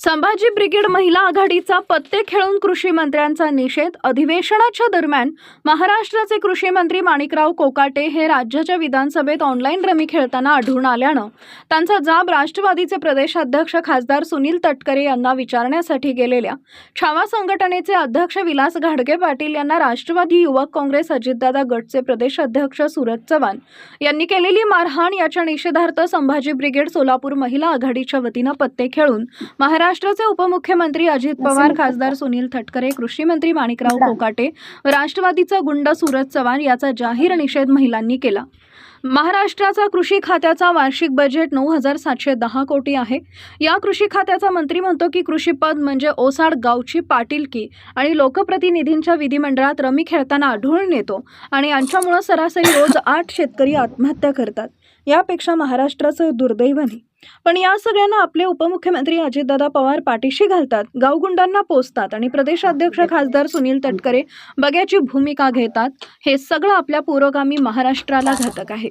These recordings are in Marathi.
संभाजी ब्रिगेड महिला आघाडीचा पत्ते खेळून कृषी मंत्र्यांचा निषेध अधिवेशनाच्या दरम्यान महाराष्ट्राचे कृषी मंत्री माणिकराव कोकाटे हे राज्याच्या विधानसभेत ऑनलाईन रमी खेळताना आढळून आल्यानं त्यांचा जाब राष्ट्रवादीचे प्रदेशाध्यक्ष खासदार सुनील तटकरे यांना विचारण्यासाठी गेलेल्या छावा संघटनेचे अध्यक्ष विलास घाडगे पाटील यांना राष्ट्रवादी युवक काँग्रेस अजितदादा गटचे प्रदेशाध्यक्ष सुरज चव्हाण यांनी केलेली मारहाण याच्या निषेधार्थ संभाजी ब्रिगेड सोलापूर महिला आघाडीच्या वतीनं पत्ते खेळून महाराष्ट्राचे उपमुख्यमंत्री अजित पवार खासदार सुनील तटकरे कृषी मंत्री माणिकराव कोकाटे राष्ट्रवादीचा गुंड सूरज चव्हाण याचा जाहीर निषेध महिलांनी केला. महाराष्ट्राचा कृषी खात्याचा वार्षिक बजेट नऊ हजार सातशे दहा कोटी आहे. या कृषी खात्याचा मंत्री म्हणतो की कृषी पद म्हणजे ओसाड गावची पाटीलकी आणि लोकप्रतिनिधींच्या विधिमंडळात रमी खेळताना आढळून येतो आणि यांच्यामुळं सरासरी रोज आठ शेतकरी आत्महत्या करतात. यापेक्षा महाराष्ट्राचं दुर्दैवाने पण या सगळ्यांना आपले उपमुख्यमंत्री अजितदादा पवार पाठीशी घालतात गावगुंडांना पोचतात आणि प्रदेशाध्यक्ष खासदार सुनील तटकरे बग्याची भूमिका घेतात हे सगळं आपल्या पुरोगामी महाराष्ट्राला घातक आहे.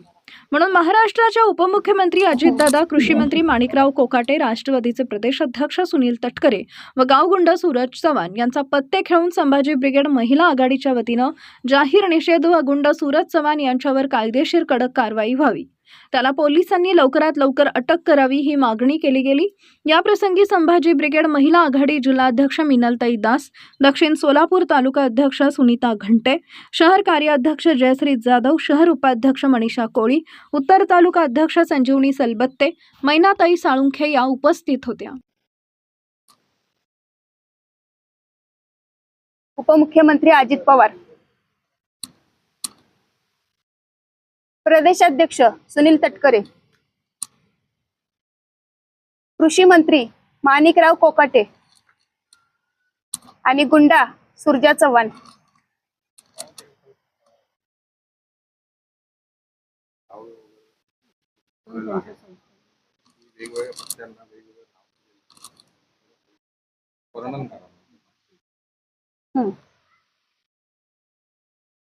म्हणून महाराष्ट्राच्या उपमुख्यमंत्री अजितदादा कृषी मंत्री माणिकराव कोकाटे राष्ट्रवादीचे प्रदेशाध्यक्ष सुनील तटकरे व गावगुंड सूरज चव्हाण यांचा पत्ते खेळून संभाजी ब्रिगेड महिला आघाडीच्या वतीनं जाहीर निषेध व गुंड सूरज चव्हाण यांच्यावर कायदेशीर कडक कारवाई व्हावी. त्याला पोलिसांनी लवकरात लवकर अटक करावी ही मागणी केली गेली. याप्रसंगी संभाजी ब्रिगेड महिला आघाडी जिल्हाध्यक्ष मिनलताई दास दक्षिण सोलापूर तालुका अध्यक्ष सुनीता घंटे शहर कार्याध्यक्ष जयश्री जाधव शहर उपाध्यक्ष मनीषा कोळी उत्तर तालुका अध्यक्ष संजीवनी सलबत्ते मैनाताई साळुंखे या उपस्थित होत्या. उपमुख्यमंत्री अजित पवार प्रदेशाध्यक्ष सुनील तटकरे. कृषी मंत्री माणिकराव कोकाटे आणि गुंडा सुरजा चव्हाण.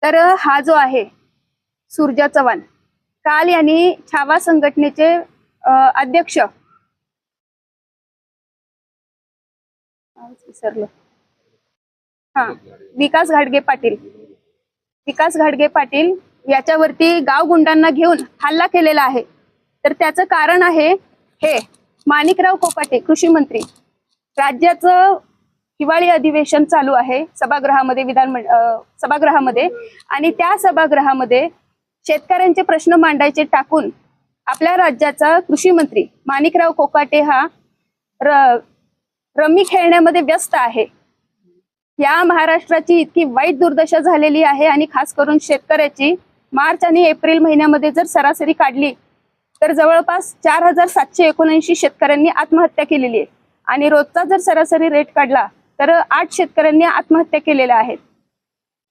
तर हा जो आहे सुरजा चव्हाण काल यांनी छावा संघटनेचे अध्यक्ष विसरलो. हा विकास घाडगे पाटील. विकास घाडगे पाटील याच्यावरती गाव गुंडांना घेऊन हल्ला केलेला आहे. तर त्याचं कारण आहे हे माणिकराव कोपाटे कृषी मंत्री. राज्याचं हिवाळी अधिवेशन चालू आहे सभागृहामध्ये विधान सभागृहामध्ये. आणि त्या सभागृहामध्ये शेतकऱ्यांचे प्रश्न मांडायचे टाकून आपल्या राज्याचा कृषी मंत्री माणिकराव कोकाटे हा र रमी खेळण्यामध्ये व्यस्त आहे. या महाराष्ट्राची इतकी वाईट दुर्दशा झालेली आहे आणि खास करून शेतकऱ्याची मार्च आणि एप्रिल महिन्यामध्ये जर सरासरी काढली तर जवळपास चार हजार सातशे एकोणऐंशी शेतकऱ्यांनी आत्महत्या केलेली आहे. आणि रोजचा जर सरासरी रेट काढला तर आठ शेतकऱ्यांनी आत्महत्या केलेल्या आहेत.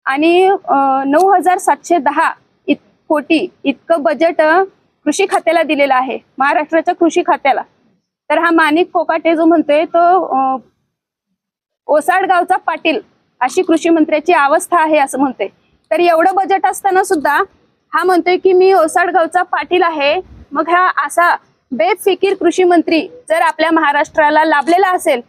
आणि नऊ हजार सातशे दहा कोटी इतकं बजेट कृषी खात्याला दिलेलं आहे. महाराष्ट्राच्या कृषी खात्याला. तर हा माणिक कोकाटे जो म्हणतोय तो ओसाड गावचा पाटील अशी कृषी मंत्र्याची अवस्था आहे असं म्हणतोय. तर एवढं बजेट असताना सुद्धा हा म्हणतोय की मी ओसाड गावचा पाटील आहे. मग हा असा बेफिकीर कृषी मंत्री जर आपल्या महाराष्ट्राला लाभलेला असेल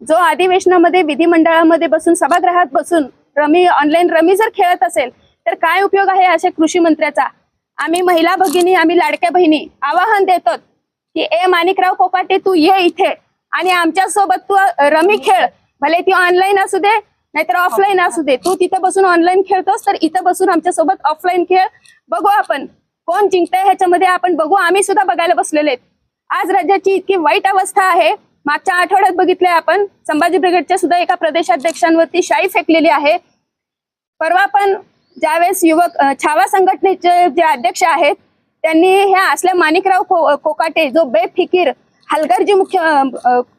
जो अधिवेशनामध्ये विधिमंडळामध्ये बसून सभागृहात बसून रमी ऑनलाईन रमी जर खेळत असेल तर काय उपयोग आहे असे कृषी मंत्र्याचा? आम्ही महिला भगिनी आम्ही लाडक्या बहिणी आवाहन देतो की ए माणिकराव कोपाटे तू ये इथे आणि आमच्यासोबत तू रमी खेळ. भले ती ऑनलाईन असू दे नाहीतर ऑफलाईन असू दे. तू तिथं बसून ऑनलाईन खेळतोस तर इथं बसून आमच्यासोबत ऑफलाईन खेळ बघू आपण. कोण जिंकतंय ह्याच्यामध्ये आपण बघू. आम्ही सुद्धा बघायला बसलेले आहेत. आज राज्याची इतकी वाईट अवस्था आहे. मागच्या आठवड्यात बघितलंय आपण संभाजी ब्रिगेडच्या सुद्धा एका प्रदेशाध्यक्षांवरती शाई फेकलेली आहे. परवा पण ज्यावेळेस युवक छावा संघटनेचे जे अध्यक्ष आहेत त्यांनी ह्या असल्या माणिकराव को- कोकाटे जो बेफिकीर हलगर्जी मुख्य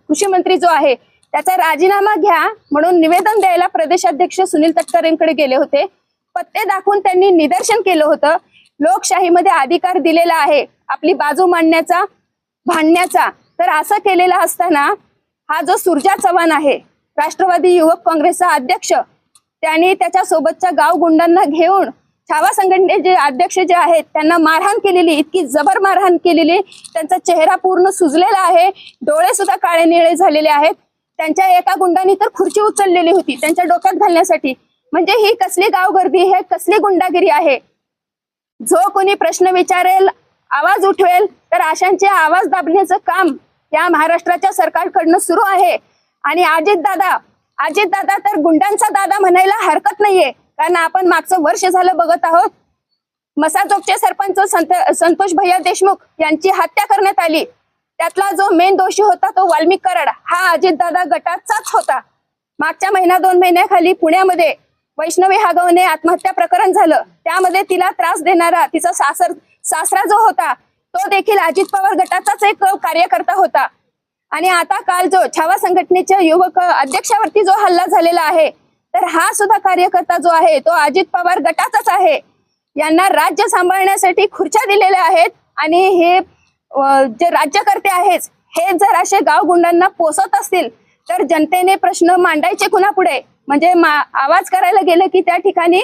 कृषी मंत्री जो आहे त्याचा राजीनामा घ्या म्हणून निवेदन द्यायला प्रदेशाध्यक्ष सुनील तटकरेंकडे गेले होते. पत्ते दाखवून त्यांनी निदर्शन केलं होतं. लोकशाहीमध्ये अधिकार दिलेला आहे. आपली बाजू मांडण्याचा भांडण्याचा. तर असं केलेलं असताना हा जो सुरजा चव्हाण आहे राष्ट्रवादी युवक काँग्रेसचा अध्यक्ष त्यांनी त्याच्या सोबतच्या गाव गुंडांना घेऊन छावा संघटनेचे जे अध्यक्ष जे आहेत त्यांना मारहाण केलेली इतकी जबर मारहाण केलेली त्यांचा चेहरा पूर्ण सुजलेला आहे डोळे सुद्धा काळे निळे झालेले आहेत. त्यांच्या एका गुंडाने तर खुर्ची उचललेली होती त्यांच्या डोक्यात घालण्यासाठी. म्हणजे ही कसली गावगर्दी हे कसली गुंडागिरी आहे? जो कोणी प्रश्न विचारेल आवाज उठवेल तर अशांचे आवाज दाबण्याचं काम या महाराष्ट्राच्या सरकारकडनं सुरू आहे. आणि अजित दादा अजित दादा तर गुंडांचा दादा म्हणायला हरकत नाहीये. कारण आपण मागचं वर्ष झालं बघत आहोत. मसाजोगचे सरपंच संत संतोष भैया देशमुख यांची हत्या करण्यात आली. त्यातला जो मेन दोषी होता तो वाल्मिक कराड. हा अजितदादा गटाचाच होता. मागच्या महिना दोन महिन्याखाली पुण्यामध्ये वैष्णवी हागवणे आत्महत्या प्रकरण झालं. त्यामध्ये तिला त्रास देणारा तिचा सासर सासरा जो होता तो देखील अजित पवार गटाचाच एक कार्यकर्ता होता. आणि आता काल जो छावा संघटनेच्या युवक अध्यक्षावरती जो हल्ला झालेला आहे तर हा सुद्धा कार्यकर्ता जो आहे तो अजित पवार गटाचाच आहे. यांना राज्य सांभाळण्यासाठी खुर्च्या दिलेल्या आहेत आणि हे जे राज्यकर्ते आहेत हे जर असे गावगुंडांना पोसत असतील तर जनतेने प्रश्न मांडायचे कुणापुढे? म्हणजे आवाज करायला गेलं की त्या ठिकाणी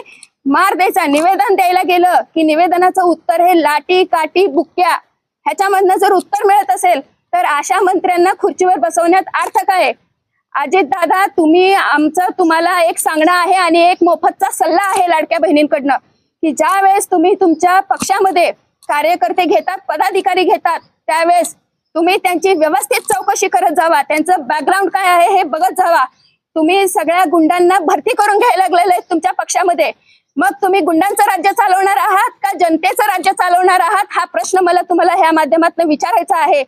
मार द्यायचा निवेदन द्यायला गेलं की निवेदनाचं उत्तर हे लाटी काटी बुक्क्या ह्याच्यामधनं जर उत्तर मिळत असेल तर अशा मंत्र्यांना खुर्चीवर बसवण्यात अर्थ काय? अजित दादा तुम्ही आमचं तुम्हाला एक सांगणं आहे आणि एक मोफतचा सल्ला आहे लाडक्या बहिणींकडनं की ज्या वेळेस तुम्ही तुमच्या पक्षामध्ये कार्यकर्ते घेतात पदाधिकारी घेतात त्यावेळेस तुम्ही त्यांची व्यवस्थित चौकशी करत जावा. त्यांचं बॅकग्राऊंड काय आहे हे बघत जावा. तुम्ही सगळ्या गुंडांना भरती करून घ्यायला लागलेले आहेत तुमच्या पक्षामध्ये. मग तुम्ही गुंडांचं राज्य चालवणार आहात का जनतेचं राज्य चालवणार आहात? हा प्रश्न मला तुम्हाला ह्या माध्यमातून विचारायचा आहे.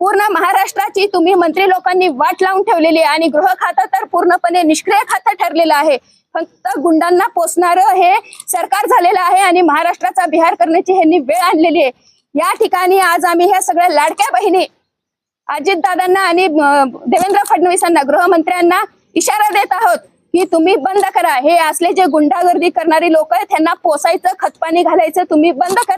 पूर्ण महाराष्ट्राची तुम्ही मंत्री लोकांनी वाट लावून ठेवलेली आहे आणि गृह खातं तर पूर्णपणे निष्क्रिय खातं ठरलेलं आहे. फक्त गुंडांना पोचणारं हे सरकार झालेलं आहे आणि महाराष्ट्राचा बिहार करण्याची ह्यांनी वेळ आणलेली आहे. या ठिकाणी आज आम्ही ह्या सगळ्या लाडक्या बहिणी अजितदादांना आणि देवेंद्र फडणवीसांना गृहमंत्र्यांना इशारा देत आहोत की तुम्ही बंद करा. हे असले जे गुंडागर्दी करणारी लोक आहेत त्यांना पोसायचं खतपाणी घालायचं तुम्ही बंद करा.